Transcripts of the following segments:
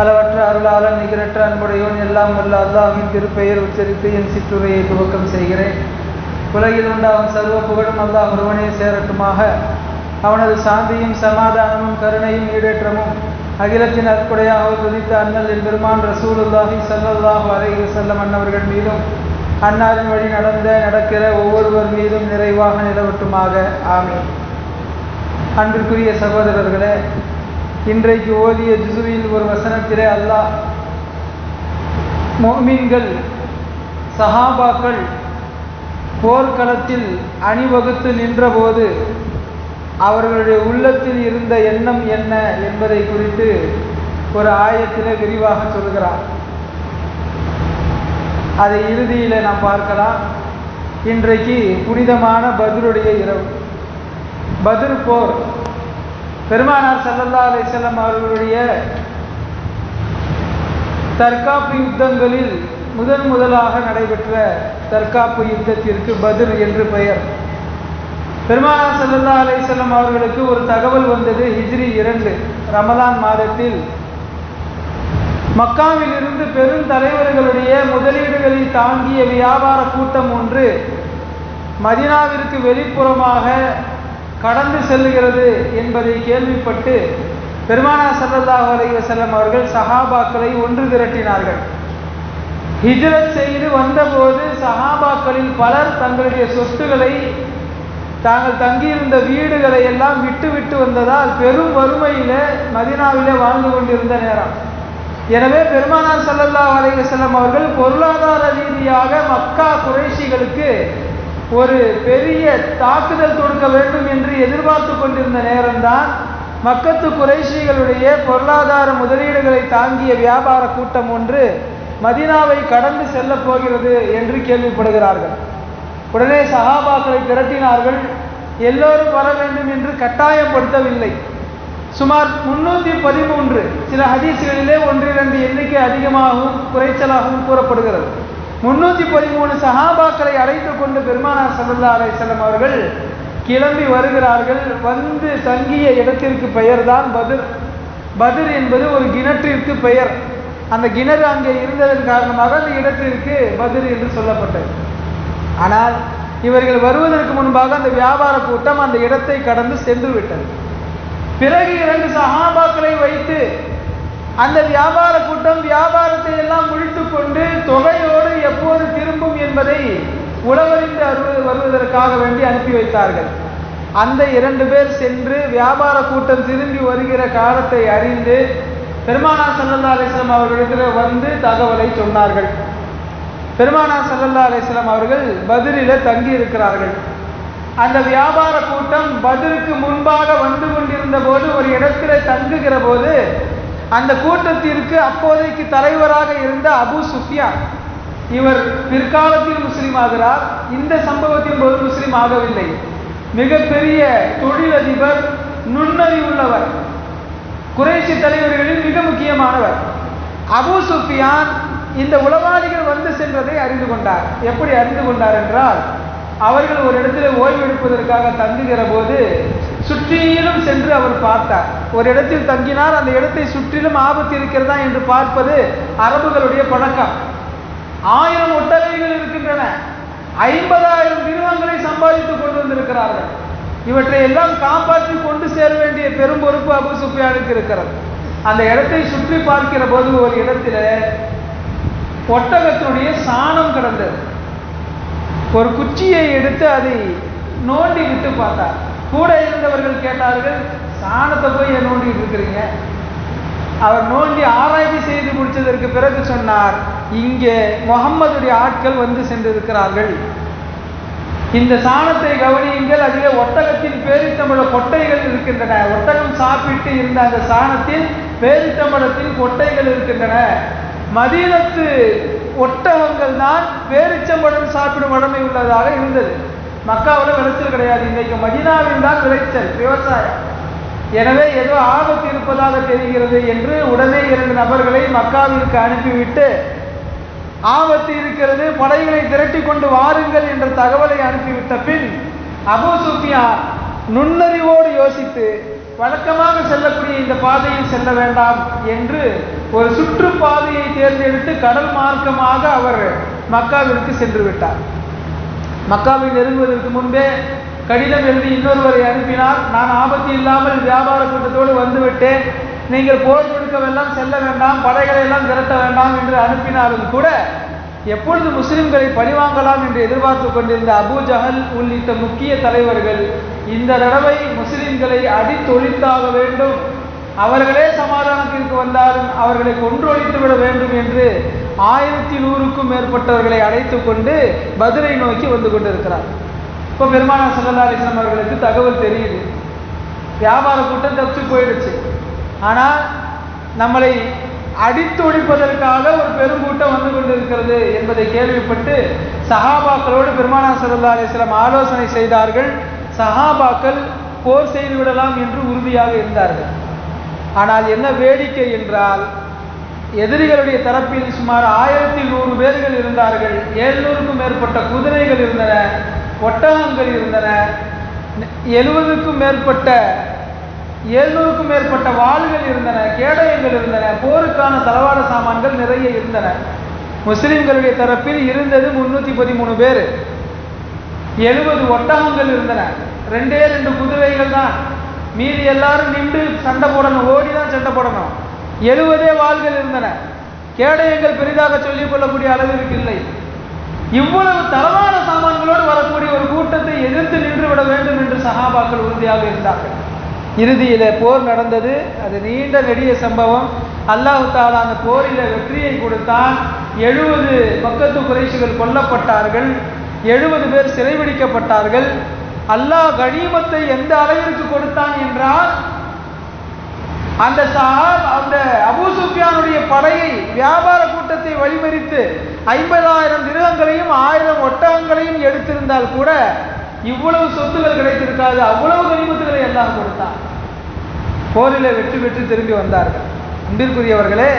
அளவற்ற அருளாளன் நிகரற்ற அன்புடையோன் எல்லாம் வல்ல அல்லாஹின் திருப்பெயர் உச்சரித்து என் சிற்றுரையை துவக்கம் செய்கிறேன். உலகில் உண்டாகும் சர்வ புகழும் அல்லாஹ் ஒருவனே சேரட்டுமாக. அவனது சாந்தியும் சமாதானமும் கருணையும் ஈடேற்றமும் அகிலத்தின் அற்புடையாக துதித்த அண்ணல் என் பெருமான் ரசூலுல்லாஹி ஸல்லல்லாஹு அலைஹி செல்லம் அன்னவர்கள் மீதும் அன்னாரின் வழி நடந்த நடக்கிற ஒவ்வொருவர் மீதும் நிறைவாக நிலவட்டுமாக. ஆமீன். அன்பிற்குரிய சகோதரர்களே இன்றைக்கு ஓதிய ஜுசுவில் ஒரு வசனத்திலே அல்லாஹ் மோமீன்கள் சஹாபாக்கள் போர்க்களத்தில் அணிவகுத்து நின்றபோது அவர்களுடைய உள்ளத்தில் இருந்த எண்ணம் என்ன என்பதை குறித்து ஒரு ஆயத்தில் விரிவாக சொல்கிறார். அதை இறுதியில் நாம் பார்க்கலாம். இன்றைக்கு புனிதமான பதிலுடைய இரவு. பதில் போர். பெருமானார் சல்லல்லா அலிசல்லம் அவர்களுடைய தற்காப்பு யுத்தங்களில் முதன் முதலாக நடைபெற்ற தற்காப்பு யுத்தத்திற்கு பதில் என்று பெயர். பெருமானார் சல்லல்லா அலிசல்லம் அவர்களுக்கு ஒரு தகவல் வந்தது ஹிஜ்ரி இரண்டு ரமலான் மாதத்தில். மக்காவில் இருந்து பெரும் தலைவர்களுடைய முதலீடுகளை தாங்கிய வியாபார கூட்டம் ஒன்று மதினாவிற்கு வெளிப்புறமாக கடந்து செல்லுகிறது என்பதை கேள்விப்பட்டு பெருமானா சல்லல்லாஹு அலைய செல்லம் அவர்கள் சஹாபாக்களை ஒன்று திரட்டினார்கள் ஹிஜ்ரத் செய்து வந்தபோது சஹாபாக்களில் பலர் தங்களுடைய சொத்துக்களை தாங்கள் தங்கியிருந்த வீடுகளை எல்லாம் விட்டு விட்டு வந்ததால் பெரும் வறுமையில் மதினாவிலே வாழ்ந்து கொண்டிருந்த நேரம். எனவே பெருமானார் சல்லல்லாஹு அலைய செல்லம் அவர்கள் பொருளாதார ரீதியாக மக்கா குறைஷிகளுக்கு ஒரு பெரிய தாக்குதல் தொடுக்க வேண்டும் என்று எதிர்பார்த்து கொண்டிருந்த நேரம்தான் மக்கத்து குறைஷிகளுடைய பொருளாதார முதலீடுகளை தாங்கிய வியாபார கூட்டம் ஒன்று மதினாவை கடந்து செல்ல போகிறது என்று கேள்விப்படுகிறார்கள். உடனே சகாபாக்களை திரட்டினார்கள் எல்லோரும் வர வேண்டும் என்று கட்டாயப்படுத்தவில்லை சுமார் முன்னூற்றி பதிமூன்று சில ஹதீஸ்களிலே ஒன்றிரண்டு எண்ணிக்கை அதிகமாகவும் குறைச்சலாகவும் கூறப்படுகிறது. முன்னூற்றி பதிமூணு சஹாபாக்களை அழைத்து கொண்டு பெருமானார் சல்லா அலிசல்லம் அவர்கள் கிளம்பி வருகிறார்கள். வந்து தங்கிய இடத்திற்கு பெயர்தான் பதிர். பதிர் என்பது ஒரு கிணற்றிற்கு பெயர். அந்த கிணறு அங்கே இருந்ததன் காரணமாக அந்த இடத்திற்கு பதிர் என்று சொல்லப்பட்டது. ஆனால் இவர்கள் வருவதற்கு முன்பாக அந்த வியாபார கூட்டம் அந்த இடத்தை கடந்து சென்று விட்டது. பிறகு இரண்டு சஹாபாக்களை வைத்து அந்த வியாபார கூட்டம் வியாபாரத்தை எல்லாம் முடித்து கொண்டு தொகையோ என்பதை உழவறிந்து அருவது வருவதற்காக வேண்டி அனுப்பி வைத்தார்கள். அந்த இரண்டு பேர் சென்று வியாபார கூட்டம் திரும்பி வருகிற காலத்தை அறிந்து பெருமானா சல்லல்லா அலிஸ்லாம் அவர்களிடத்தில் வந்து தகவலை சொன்னார்கள். பெருமானா சல்லல்லா அலிஸ்லாம் அவர்கள் பதிலில் தங்கி இருக்கிறார்கள். அந்த வியாபார கூட்டம் பதிலுக்கு முன்பாக வந்து கொண்டிருந்த போது ஒரு இடத்துல தங்குகிற போது அந்த கூட்டத்திற்கு அப்போதைக்கு தலைவராக இருந்த அபு சுஃபியான் இவர் பிற்காலத்தில் முஸ்லீம் ஆகிறார். இந்த சம்பவத்தின் போது முஸ்லீம் ஆகவில்லை. மிகப்பெரிய தொழிலதிபர் நுண்ணறிவுள்ளவர் குறைசி தலைவர்களில் மிக முக்கியமானவர். அபு சுஃபியான் இந்த உளவாளிகள் வந்து சென்றதை அறிந்து கொண்டார். எப்படி அறிந்து கொண்டார் என்றால் அவர்கள் ஒரு இடத்துல ஓய்வெடுப்பதற்காக தங்குகிற போது சுற்றிலும் சென்று அவர் பார்த்தார். ஒரு இடத்தில் தங்கினார் அந்த இடத்தை சுற்றிலும் ஆபத்து இருக்கிறதா என்று பார்ப்பது அரபுகளுடைய பழக்கம். ஆயிரம் ஒட்டலைகள் இருக்கின்றன. ஐம்பதாயிரம் திருவங்களை சம்பாதித்துக் கொண்டு வந்திருக்கிறார்கள். இவற்றை எல்லாம் காப்பாற்றி கொண்டு சேர வேண்டிய பெரும் பொறுப்பு அபு சுஃபியானுக்கு இருக்கிறது. அந்த இடத்தை சுற்றி பார்க்கிற போது ஒரு இடத்துல ஒட்டகத்தினுடைய சாணம் கிடந்தது. ஒரு குச்சியை எடுத்து அதை நோண்டி விட்டு பார்த்தார். கூட இருந்தவர்கள் கேட்டார்கள் சாணத்தை போய் நோண்டிட்டு இருக்கிறீங்க? அவர் நோண்டி ஆராய்ச்சி செய்து முடிச்சதற்கு பிறகு சொன்னார் இங்கே முகம்மதுடைய ஆட்கள் வந்து சென்றிருக்கிறார்கள். இந்த சாணத்தை கவனியுங்கள் அதிலே ஒட்டகத்தின் பேரித்தமிழ கொட்டைகள் இருக்கின்றன. ஒட்டகம் சாப்பிட்டு இருந்த அந்த சாணத்தில் பேரித்தமிழத்தில் கொட்டைகள் இருக்கின்றன. மதீனத்து ஒட்டகங்கள் தான் பேரிச்சம்பழம் சாப்பிடும் வழமை உள்ளதாக இருந்தது. மக்காவில் விளைச்சல் கிடையாது. இன்றைக்கு மதீனாவில் தான் விளைச்சல் விவசாயம். எனவே ஏதோ ஆபத்து இருப்பதாக தெரிகிறது என்று உடனே இரண்டு நபர்களை மக்காவிற்கு அனுப்பிவிட்டு ஆபத்து இருக்கிறது படைகளை திரட்டி கொண்டு வாருங்கள் என்ற தகவலை அனுப்பிவிட்ட பின் அபூ சுஃபியான் நுண்ணறிவோடு யோசித்து வழக்கமாக செல்லக்கூடிய இந்த பாதையில் செல்ல வேண்டாம் என்று ஒரு சுற்றுப்பாதையை தேர்ந்தெடுத்து கடல் மார்க்கமாக அவர் மக்காவிற்கு சென்று விட்டார். மக்காவில் நெருங்குவதற்கு முன்பே கடிதம் எழுதி இன்னொருவரை அனுப்பினார். நான் ஆபத்து இல்லாமல் வியாபார கூட்டத்தோடு வந்துவிட்டேன். நீங்கள் போர் கொடுக்கவெல்லாம் செல்ல வேண்டாம் படைகளை எல்லாம் திரட்ட வேண்டாம் என்று அனுப்பினாலும் கூட எப்பொழுது முஸ்லிம்களை பழிவாங்கலாம் என்று எதிர்பார்த்து கொண்டிருந்த அபூ ஜஹல் உள்ளிட்ட முக்கிய தலைவர்கள் இந்த தடவை முஸ்லிம்களை அடித்தொழித்தாக வேண்டும். அவர்களே சமாதானத்திற்கு வந்தாலும் அவர்களை கொன்றொழித்து விட வேண்டும் என்று ஆயிரத்தி நூறுக்கும் மேற்பட்டவர்களை அழைத்து கொண்டு பதிலை நோக்கி வந்து கொண்டிருக்கிறார். இப்போ பெருமானா சல்லா அலிஸ்லாம் அவர்களுக்கு தகவல் தெரியுது. வியாபார கூட்டம் தப்பிச்சு போயிடுச்சு. ஆனால் நம்மளை அடித்து ஒழிப்பதற்காக ஒரு பெருங்கூட்டம் வந்து கொண்டிருக்கிறது என்பதை கேள்விப்பட்டு சஹாபாக்களோடு பெருமானா சல்லா அலிஸ்லாம் ஆலோசனை செய்தார்கள் சஹாபாக்கள் போர் செய்து விடலாம் என்று உறுதியாக இருந்தார்கள். ஆனால் என்ன வேடிக்கை என்றால் எதிரிகளுடைய தரப்பில் சுமார் ஆயிரத்தி நூறு பேர்கள் இருந்தார்கள் எழுநூறுக்கும் மேற்பட்ட குதிரைகள் இருந்தன ஒட்டகங்கள் இருந்தன எழுபதுக்கும் மேற்பட்ட எழுநூறுக்கும் மேற்பட்ட வாள்கள் இருந்தன கேடயங்கள் இருந்தன போருக்கான தளவாட சாமான்கள் நிறைய இருந்தன. முஸ்லிம்களுடைய தரப்பில் இருந்தது முன்னூற்றி பதிமூணு பேர். எழுபது ஒட்டகங்கள் இருந்தன. ரெண்டே ரெண்டு குதிரைகள் தான். மீதி எல்லாரும் நின்று சண்டை போடணும் ஓடி தான் சண்டை போடணும். எழுபதே வாள்கள் இருந்தன. கேடயங்கள் பெரிதாக சொல்லிக் கொள்ளக்கூடிய அளவிற்கு இல்லை. இவ்வளவு தரமான சாமான்களோடு வரக்கூடிய ஒரு கூட்டத்தை எதிர்த்து நின்று விட வேண்டும் என்று சகாபாக்கள் உறுதியாக இருந்தார்கள். இறுதியில் போர் நடந்தது. அது நீண்ட நெடிய சம்பவம். அல்லாஹு தாலா அந்த போரில் வெற்றியை கொடுத்தான். எழுபது பக்கத்து குறைசுகள் கொல்லப்பட்டார்கள். எழுபது பேர் சிறைபிடிக்கப்பட்டார்கள் அல்லாஹ் கனிமத்தை எந்த அளவிற்கு கொடுத்தான் என்றால் அந்த சஹாப் அந்த அபுசுஃபியானுடைய படையை வியாபார கூட்டத்தை வழிமறித்து ஐம்பதாயிரம் திருகங்களையும் ஆயிரம் ஒட்டகங்களையும் எடுத்திருந்தால் கூட இவ்வளவு சொத்துகள் கிடைத்திருக்காது. அவ்வளவு கனிமத்துகளை எல்லாம் கொடுத்தான். போரிலே வெற்றி பெற்று திரும்பி வந்தார்கள். அன்பிற்குரியவர்களே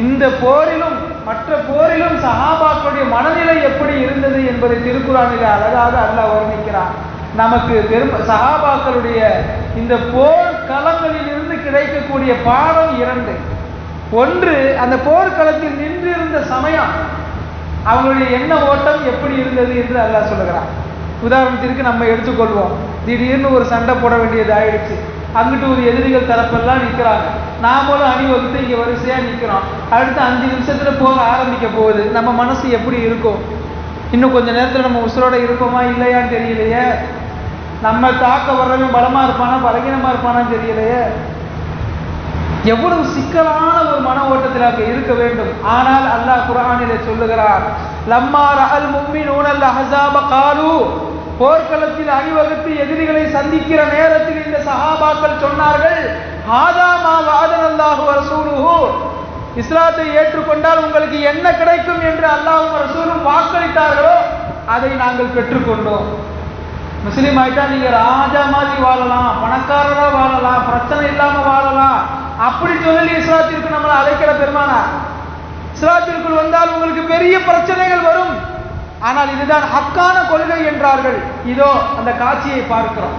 இந்த போரிலும் மற்ற போரிலும் சஹாபாக்களுடைய மனநிலை எப்படி இருந்தது என்பதை திருக்குறானிலே அழகாக அல்லாஹ் வர்ணிக்கிறான். நமக்கு பெரும் சஹாபாக்களுடைய இந்த போர் களங்களில் இருந்து கிடைக்கக்கூடிய பாடம் இரண்டு. ஒன்று அந்த போர்க்களத்தில் நின்றிருந்த சமயம் அவங்களுடைய எண்ண ஓட்டம் எப்படி இருந்தது என்று அல்லாஹ் சொல்லுகிறான். உதாரணத்திற்கு நம்ம எடுத்துக்கொள்வோம். திடீர்னு ஒரு சண்டை போட வேண்டியது ஆயிடுச்சு அங்கிட்டு ஒரு எதிரிகள் தரப்பெல்லாம் நிற்கிறாங்க. நாமளும் அணிவகுத்து இங்கே வரிசையாக நிற்கிறோம். அடுத்த அஞ்சு நிமிஷத்தில் போக ஆரம்பிக்க போகுது. நம்ம மனசு எப்படி இருக்கும்? இன்னும் கொஞ்ச நேரத்தில் நம்ம உசுரோட இருக்கோமா இல்லையான்னு தெரியலையே. நம்ம தாக்க வர்றவன் பலமாக இருப்பானா பலகீனமாக இருப்பானான்னு தெரியலையே. எவ்வளவு சிக்கலான ஒரு மன ஓட்டத்தில் அங்கே இருக்க வேண்டும். ஆனால் அல்லாஹ் குரானிலே சொல்லுகிறார் லம்மா ரஹல் மும்மின் ஊனல் அஹசாப காலு போர்க்களத்தில் அணிவகுத்து எதிரிகளை சந்திக்கிற நேரத்தில் இந்த சஹாபாக்கள் சொன்னார்கள் ஆதாமா வாதன் அல்லாஹு ரசூலுஹு. இஸ்லாத்தை ஏற்றுக்கொண்டால் உங்களுக்கு என்ன கிடைக்கும் என்று அல்லாஹும் ரசூலும் வாக்களித்தார்களோ அதை நாங்கள் பெற்றுக்கொண்டோம். முஸ்லீம் ஆயிட்டா நீங்க ராஜா மாதிரி வாழலாம் பணக்காரரா வாழலாம் பிரச்சனை இல்லாம வாழலாம். அப்படி சொல்லி இஸ்லாத்திற்கு நம்மளை அழைக்கிற பெருமானா இஸ்லாத்திற்குள் வந்தால் உங்களுக்கு பெரிய பிரச்சனைகள் வரும். ஆனால் இதுதான் ஹக்கான கொள்கை என்றார்கள். இதோ அந்த காட்சியை பார்க்கிறோம்.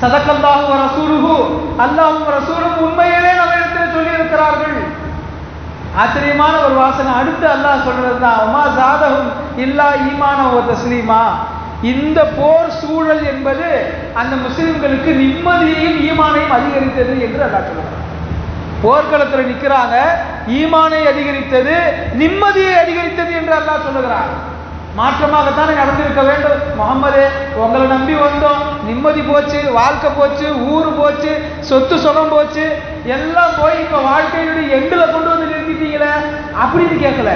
சதக்கல்லாஹு ரசூலுஹு அல்லாஹும் ரசூலும் உண்மையிலே நம்ம இடத்துல சொல்லி இருக்கிறார்கள் ஆச்சரியமான ஒரு வாசனை. அடுத்து அல்லாஹ் சொல்றது தான் அம்மா ஜாதகம் இல்லா ஈமான ஒரு தஸ்லீமா. இந்த போர் சூழல் என்பது அந்த முஸ்லிம்களுக்கு நிம்மதியையும் ஈமானையும் அதிகரித்தது என்று அல்லாஹ் சொல்றாங்க போர்க்களத்தில் நிற்கிறாங்க ஈமானை அதிகரித்தது நிம்மதியை அதிகரித்தது என்று அல்லாஹ் சொல்லுகிறார் மாற்றமாகத்தானே நடந்திருக்க வேண்டும். முகமது உங்களை நம்பி வந்தோம். நிம்மதி போச்சு வாழ்க்கை போச்சு ஊர் போச்சு சொத்து சுகம் போச்சு. எல்லாம் போய் இப்ப வாழ்க்கையினுடைய எண்டில் கொண்டு வந்து நிறுத்திட்டீங்களே? அப்படின்னு கேட்கல.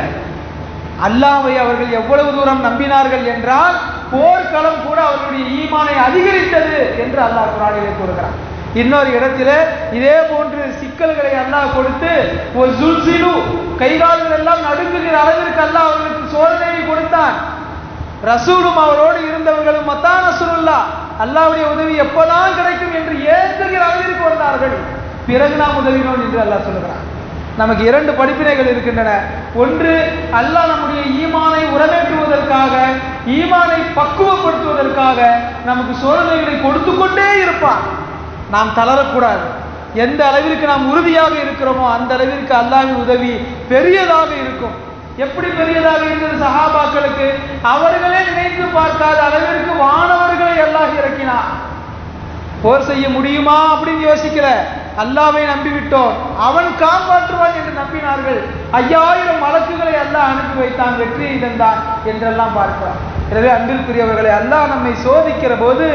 அல்லாவை அவர்கள் எவ்வளவு தூரம் நம்பினார்கள் என்றால் போர்க்களம் கூட அவர்களுடைய ஈமானை அதிகரித்தது என்று அல்லாஹ் குரானிலே கூறுகிறார் இன்னொரு இடத்துல இதே போன்று சிக்கல்களை அல்லாஹ் கொடுத்து ஒரு ஜுல்சிலு கைகால்கள் எல்லாம் நடுங்குகிற அளவிற்கு அல்லாஹ் அவர்களுக்கு சோதனையை கொடுத்தான். ரசூலும் அவரோடு இருந்தவர்களும் மத்தான சுருல்லா அல்லாவுடைய உதவி எப்போதான் கிடைக்கும் என்று ஏங்குகிற அளவிற்கு வந்தார்கள். பிறகு நாம் உதவினோம் என்று அல்லாஹ் சொல்கிறான் நமக்கு இரண்டு படிப்பினைகள் இருக்கின்றன. ஒன்று அல்லாஹ் நம்முடைய ஈமானை உரமேற்றுவதற்காக ஈமானை பக்குவப்படுத்துவதற்காக நமக்கு சோதனைகளை கொடுத்து கொண்டே இருப்பான். நாம் தளரக்கூடாது. எந்த அளவிற்கு நாம் உறுதியாக இருக்கிறோமோ அந்த அளவிற்கு அல்லாவின் உதவி பெரியதாக இருக்கும். எப்படி பெரியதாக இருந்தது சஹாபாக்களுக்கு? அவர்களே நினைத்து பார்க்காத அளவிற்கு வானவர்களை எல்லாம் இறக்கினார் போர் செய்ய முடியுமா அப்படின்னு யோசிக்கிற அல்லாவை நம்பிவிட்டோம். அவன் காப்பாற்றுவான் என்று நம்பினார்கள். ஐயாயிரம் வழக்குகளை அல்லாஹ் அனுப்பி வைத்தான். வெற்றியை தந்தான் என்றெல்லாம் பார்க்கிறான் எனவே அன்பிற்குரியவர்களை அல்லாஹ் நம்மை சோதிக்கிற போது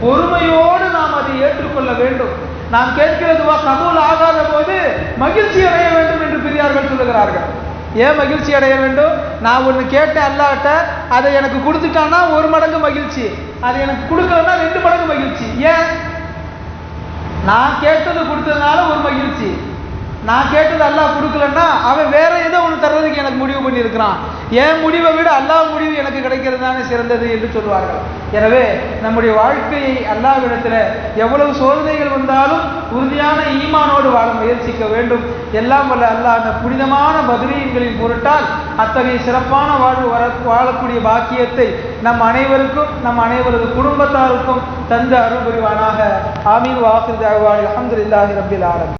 பொறுமையோடு நாம் அதை ஏற்றுக்கொள்ள வேண்டும். நாம் கேட்கிறதுவா கபூல் ஆகாத போது மகிழ்ச்சி அடைய வேண்டும் என்று பெரியார்கள் சொல்லுகிறார்கள். ஏன் மகிழ்ச்சி அடைய வேண்டும்? நான் ஒன்று கேட்டேன் அல்லாட்ட அதை எனக்கு கொடுத்துட்டான்னா ஒரு மடங்கு மகிழ்ச்சி. அதை எனக்கு கொடுக்கலன்னா ரெண்டு மடங்கு மகிழ்ச்சி. ஏன்? நான் கேட்டது கொடுத்ததுனால ஒரு மகிழ்ச்சி. நான் கேட்டது அல்லாஹ் கொடுக்கலன்னா அவன் வேற ஏதோ ஒன்று தர்றதுக்கு எனக்கு முடிவு பண்ணியிருக்கிறான். என் முடிவை விட அல்லாஹ் முடிவு எனக்கு கிடைக்கிறது தானே சிறந்தது என்று சொல்வார்கள் எனவே நம்முடைய வாழ்க்கையை அல்லாவிடத்தில் எவ்வளவு சோதனைகள் வந்தாலும் உறுதியான ஈமானோடு வாழ முயற்சிக்க வேண்டும். எல்லாம் வல்ல அல்லாஹ் அந்த புனிதமான பதிலீன்களின் பொருட்டால் அத்தகைய சிறப்பான வாழ்வு வர வாழக்கூடிய பாக்கியத்தை நம் அனைவருக்கும் நம் அனைவரது குடும்பத்தாருக்கும் தந்து அருள் புரிவானாக. ஆமீன். வாக்கு இல்லாஹி ரபில் ஆலமீன்.